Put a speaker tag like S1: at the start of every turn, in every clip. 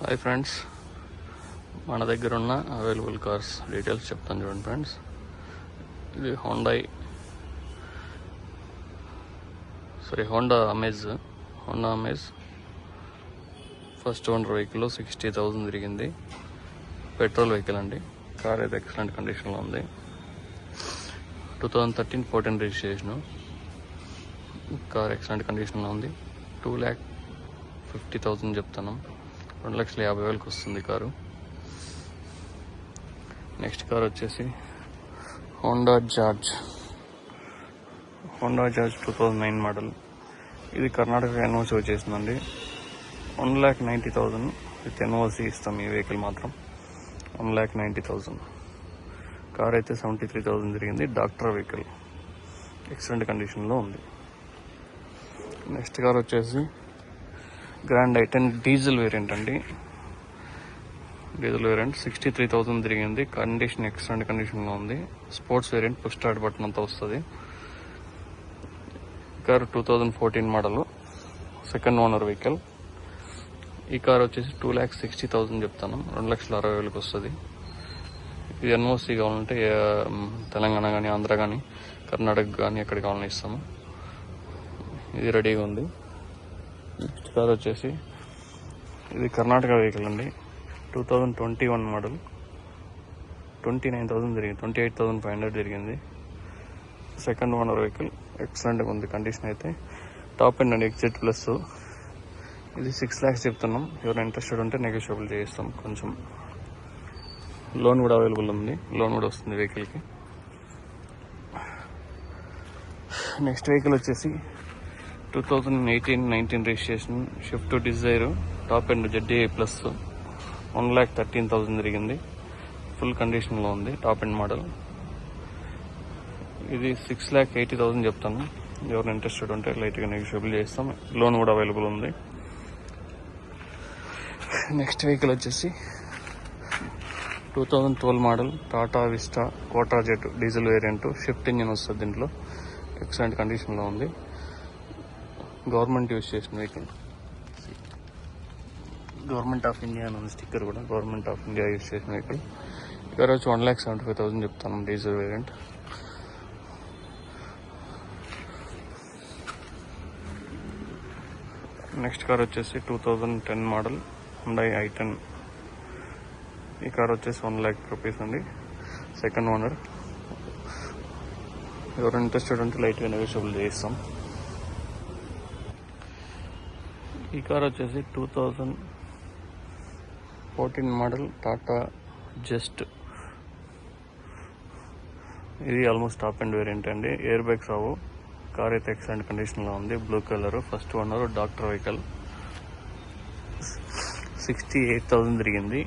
S1: Hi friends మన దగ్గర ఉన్న అవైలబుల్ కార్స్ డీటెయిల్స్ చెప్తాను చూడండి ఫ్రెండ్స్ ఇది Hyundai sorry Honda Amaze Honda Amaze first owner vehicle sixty thousand తిరిగింది. పెట్రోల్ వెహికల్ అండి. కార్ అయితే ఎక్సలెంట్ కండిషన్లో ఉంది. Two thousand thirteen fourteen registration car excellent కండిషన్లో ఉంది. టూ ల్యాక్ ఫిఫ్టీ థౌజండ్ చెప్తాను రెండు లక్షల యాభై వేలకు వస్తుంది కారు. నెక్స్ట్ కార్ వచ్చేసి హోండా జార్జ్. హోండా జార్జ్ టూ థౌజండ్ నైన్ మోడల్. ఇది కర్ణాటక ఎన్ఓసి వచ్చేసిందండి one lakh ninety thousand with NOC ఇస్తాం ఈ వెహికల్ మాత్రం. One lakh ninety thousand. Car అయితే సెవెంటీ త్రీ థౌజండ్ జరిగింది డాక్టర్ వెహికల్. ఎక్సలెంట్ కండిషన్లో ఉంది. నెక్స్ట్ కార్ వచ్చేసి grand I ten diesel variant అండి. Diesel variant sixty three thousand తిరిగింది కండిషన్ ఎక్సలెంట్ కండిషన్లో ఉంది. Sports variant push start button అంతా వస్తుంది. Car two thousand fourteen model second owner vehicle ఈ కార్ వచ్చేసి టూ ల్యాక్స్ సిక్స్టీ థౌసండ్ చెప్తాను. రెండు లక్షల అరవై వేలకు వస్తుంది. ఇది ఎన్ఓసి కావాలంటే తెలంగాణ కానీ ఆంధ్ర కానీ కర్ణాటక కానీ ఎక్కడ కావాలని ఇస్తాము. ఇది రెడీగా ఉంది. కార్ వచ్చేసి ఇది కర్ణాటక వెహికల్ అండి. Two thousand twenty one model twenty nine thousand తిరిగింది twenty eight thousand five hundred తిరిగింది సెకండ్ ఓనర్ వెహికల్ ఎక్సలెంట్గా ఉంది కండిషన్ అయితే. టాప్ అండ్ అండి ఎగ్జిట్ ప్లస్ ఇది సిక్స్ ల్యాక్స్ చెప్తున్నాం. ఎవరైనా ఇంట్రెస్టెడ్ ఉంటే నెగోషియబుల్ చేయిస్తాం కొంచెం. లోన్ కూడా అవైలబుల్ ఉంది. లోన్ కూడా వస్తుంది వెహికల్కి నెక్స్ట్ వెహికల్ వచ్చేసి two thousand eighteen nineteen registration Swift Dzire top end ZDI plus one lakh thirteen thousand జరిగింది. ఫుల్ కండిషన్లో ఉంది టాప్ అండ్ మోడల్ ఇది సిక్స్ ల్యాక్ ఎయిటీ థౌసండ్ చెప్తాను. ఎవరు ఇంట్రెస్టెడ్ ఉంటే లైట్గా నెగిషియబుల్ చేస్తాం. లోన్ కూడా అవైలబుల్ ఉంది. నెక్స్ట్ వెహికల్ వచ్చేసి two thousand twelve model Tata Vista Quadrajet diesel variant Swift engine వస్తుంది దీంట్లో. ఎక్సలెంట్ కండిషన్లో ఉంది. గవర్నమెంట్ యూజ్ చేసిన వెహికల్. గవర్నమెంట్ ఆఫ్ ఇండియా అని స్టిక్కర్ కూడా. గవర్నమెంట్ ఆఫ్ ఇండియా యూజ్ చేసిన వెహికల్. ఇక్కడ వచ్చి one lakh seventy five thousand చెప్తాను డీజిల్ వేరియంట్. నెక్స్ట్ కార్ వచ్చేసి two thousand ten model Hyundai i ten. ఈ కార్ వచ్చేసి వన్ ల్యాక్ రూపీస్ అండి. Second owner. ఎవరు ఇంట్రెస్టెడ్ ఉంటే లైట్గా నెగోషియబుల్ చేస్తాం ఈ కార్ వచ్చేసి two thousand fourteen model Tata Zest. ఇది ఆల్మోస్ట్ టాప్ అండ్ వేరియంట్ అండి. ఎయిర్ బ్యాగ్స్ రావు కార్ అయితే ఎక్సలెంట్ కండిషన్లో ఉంది. Blue colour first owner doctor vehicle sixty eight thousand తిరిగింది.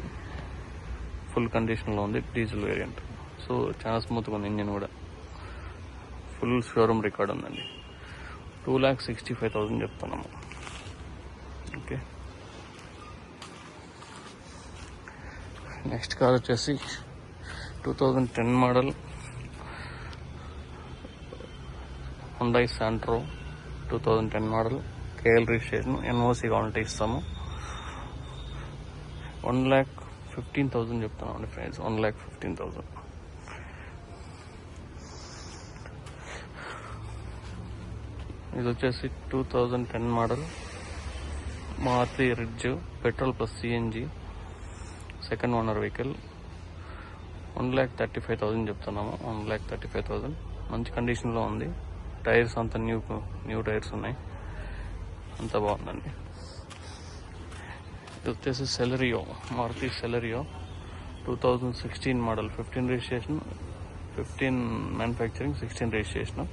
S1: ఫుల్ కండిషన్లో ఉంది. డీజిల్ వేరియంట్ సో చాలా స్మూత్గా ఉంది ఇంజిన్ కూడా. ఫుల్ షోరూమ్ రికార్డ్ ఉందండి. Two lakh sixty five thousand చెప్తున్నాము. నెక్స్ట్ కార్ వచ్చేసి two thousand ten model Hyundai Santro two thousand ten model KL registration NOC కావాలంటే ఇస్తాము. వన్ ల్యాక్ ఫిఫ్టీన్ థౌజండ్ చెప్తున్నాం అండి friends one lakh fifteen thousand. ఇది వచ్చేసి two thousand ten model Maruti Ritz petrol plus CNG second owner vehicle. One lakh thirty five thousand చెప్తున్నాము. One lakh thirty five thousand మంచి కండిషన్లో ఉంది. టైర్స్ అంతా new new tyres ఉన్నాయి. అంతా బాగుందండి. ఇది వచ్చేసి Celerio Maruti Celerio. Two thousand sixteen model fifteen registration fifteen manufacturing sixteen registration.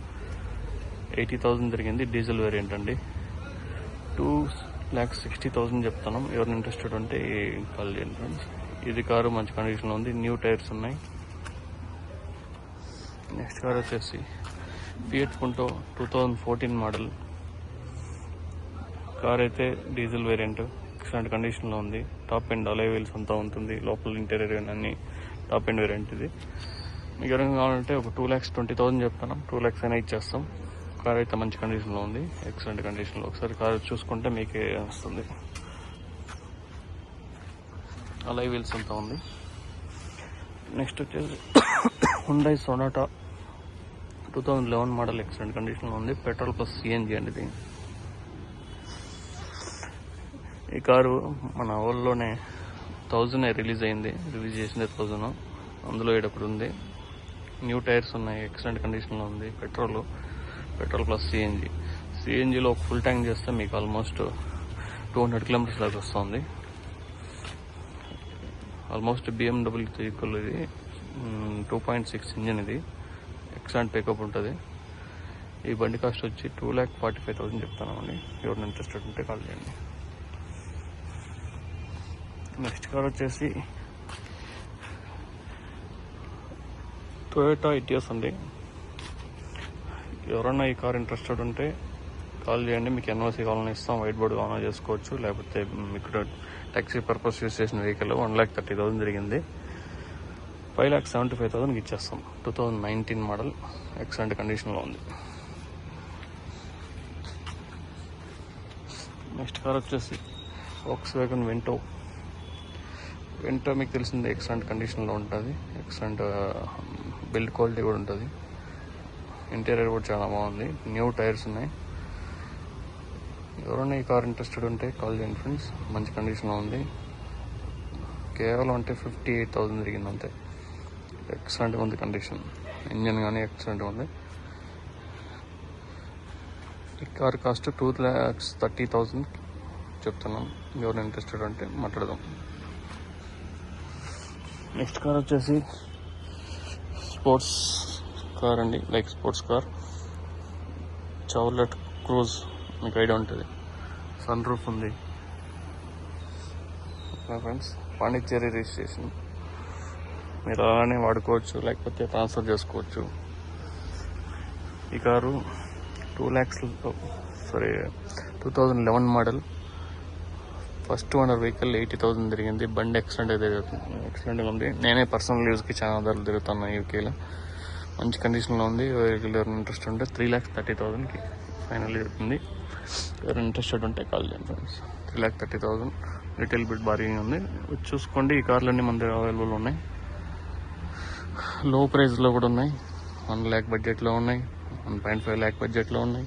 S1: Eighty thousand తిరిగింది. డీజిల్ వేరియంట్ అండి. టూ ల్యాక్ సిక్స్టీ థౌజండ్ చెప్తాను ఎవరిని ఇంట్రెస్టెడ్ ఉంటే కాల్ చేయండి ఫ్రెండ్స్. ఇది కారు మంచి కండిషన్లో ఉంది. న్యూ టైర్స్ ఉన్నాయి. నెక్స్ట్ కార్ వచ్చేసి Fiat Punto two thousand fourteen model car అయితే డీజిల్ వేరియంట్ ఎక్సలెంట్ కండిషన్లో ఉంది. టాప్ ఎండ్ అలై వీల్స్ అంతా ఉంటుంది. లోపల ఇంటీరియర్ అన్ని టాప్ ఎండ్ వేరియంట్ ఇది. మీకు ఎవరైనా కావాలంటే ఒక టూ ల్యాక్స్ ట్వంటీ థౌసండ్ చెప్తాను. టూ ల్యాక్స్ అయినా ఇచ్చేస్తాం. కార్ అయితే మంచి కండిషన్లో ఉంది. ఎక్సలెంట్ కండిషన్లో ఒకసారి కార్ చూసుకుంటే మీకే వస్తుంది. అలై వీల్స్ అంతా ఉంది. నెక్స్ట్ వచ్చేసి Hyundai Sonata two thousand eleven model excellent కండిషన్లో ఉంది. పెట్రోల్ ప్లస్ సిఎన్జి అండి ఇది. ఈ కారు మన ఓల్లోనే థౌజండ్ రిలీజ్ అయింది. రిలీజ్ చేసింది థౌజండ్ అందులో ఏడప్పుడు ఉంది. న్యూ టైర్స్ ఉన్నాయి. ఎక్సలెంట్ కండిషన్లో ఉంది. పెట్రోల్ పెట్రోల్ ప్లస్ సిఎన్జి సిఎన్జిలో ఫుల్ ట్యాంక్ చేస్తే మీకు ఆల్మోస్ట్ టూ హండ్రెడ్ కిలోమీటర్స్ దాకా వస్తుంది. ఆల్మోస్ట్ బిఎండబ్ల్యూతో ఈక్వల్ ఇది. టూ పాయింట్ సిక్స్ ఇంజిన్ ఇది. ఎక్సలెంట్ పికప్ ఉంటుంది. ఈ బండి కాస్ట్ వచ్చి two lakh forty five thousand చెప్తానండి ఎవరిని ఇంట్రెస్టెడ్ ఉంటే కాల్ చేయండి. నెక్స్ట్ కార్ వచ్చేసి టొయోటా ఇటియోస్ అండి. ఎవరన్నా ఈ కార్ ఇంట్రెస్టెడ్ ఉంటే కాల్ చేయండి. మీకు ఎన్ఓసి కావాలని ఇస్తాం. వైట్ బోర్డ్ ఆన్ చేసుకోవచ్చు. లేకపోతే మీకు ట్యాక్సీ పర్పస్ యూస్ చేసిన vehicle one lakh thirty thousand జరిగింది. ఫైవ్ ల్యాక్ సెవెంటీ ఫైవ్ థౌసండ్కి ఇచ్చేస్తాం. Two thousand nineteen model excellent కండిషన్లో ఉంది. నెక్స్ట్ కార్ వచ్చేసి వాక్స్ వ్యాగన్ వెంటో వెంటో మీకు తెలిసింది ఎక్సలెంట్ కండిషన్లో ఉంటుంది. ఎక్సలెంట్ బిల్డ్ క్వాలిటీ కూడా ఉంటుంది. ఇంటీరియర్ కూడా చాలా బాగుంది. న్యూ టైర్స్ ఉన్నాయి. ఎవరైనా ఈ కార్ ఇంట్రెస్టెడ్ ఉంటే కాల్ చేయండి ఫ్రెండ్స్. మంచి కండిషన్లో ఉంది. కేవలం అంటే ఫిఫ్టీ ఎయిట్ థౌసండ్ తిరిగింది అంతే. ఎక్సలెంట్గా ఉంది కండిషన్. ఇంజన్ కానీ ఎక్సలెంట్గా ఉంది. ఈ car cost two lakhs thirty thousand చెప్తున్నాం. ఎవరైనా ఇంట్రెస్టెడ్ అంటే మాట్లాడదాం. నెక్స్ట్ కార్ వచ్చేసి స్పోర్ట్స్ కార్ అండి. Like sports car. Chevrolet Cruze మీకు ఐడియా ఉంటుంది. సన్ రూఫ్ ఉంది. Friends Pondicherry registration. మీరు అలానే వాడుకోవచ్చు లేకపోతే ట్రాన్స్ఫర్ చేసుకోవచ్చు. ఈ car two lakhs sorry two thousand eleven model. First owner vehicle eighty thousand తిరిగింది. బండి ఎక్సలెంట్ అయితే ఎక్సలెంట్గా ఉంది. నేనే పర్సనల్ యూజ్కి చాలా ధరలు తిరుగుతాను యూకేలో. మంచి కండిషన్లో ఉంది. రెగ్యులర్ ఇంట్రెస్ట్ ఉంటే త్రీ ల్యాక్స్ థర్టీ థౌసండ్కి ఫైనల్ ఉంది. ఎవరైనా ఇంట్రెస్టెడ్ ఉంటే కాల్ చేయండి friends three lakh thirty thousand retail bit భారీగా ఉంది. వచ్చి చూసుకోండి. ఈ కార్లన్నీ మన దగ్గర అవైలబుల్ ఉన్నాయి. లో ప్రైస్లో కూడా ఉన్నాయి. వన్ ల్యాక్ బడ్జెట్లో ఉన్నాయి. వన్ పాయింట్ ఫైవ్ ల్యాక్ బడ్జెట్లో ఉన్నాయి.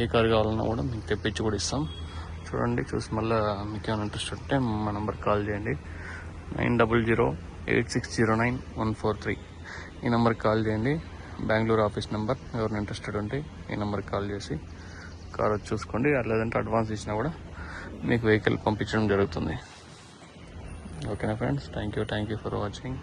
S1: ఏ కార్ కావాలన్నా కూడా మీకు తెప్పించి కూడా ఇస్తాం. చూడండి చూసి మళ్ళీ మీకు ఏమైనా ఇంట్రెస్ట్ ఉంటే మా నెంబర్ కాల్ చేయండి. Nine double zero eight six zero nine one four three ఈ నెంబర్కి కాల్ చేయండి. Bengaluru office number. ఎవరిని ఇంట్రెస్టెడ్ ఉంటే ఈ నెంబర్కి కాల్ చేసి కార్ వచ్చి చూసుకోండి. లేదంటే అడ్వాన్స్ ఇచ్చినా కూడా మీకు వెహికల్ పంపించడం జరుగుతుంది. ఓకేనా friends thank you thank you for watching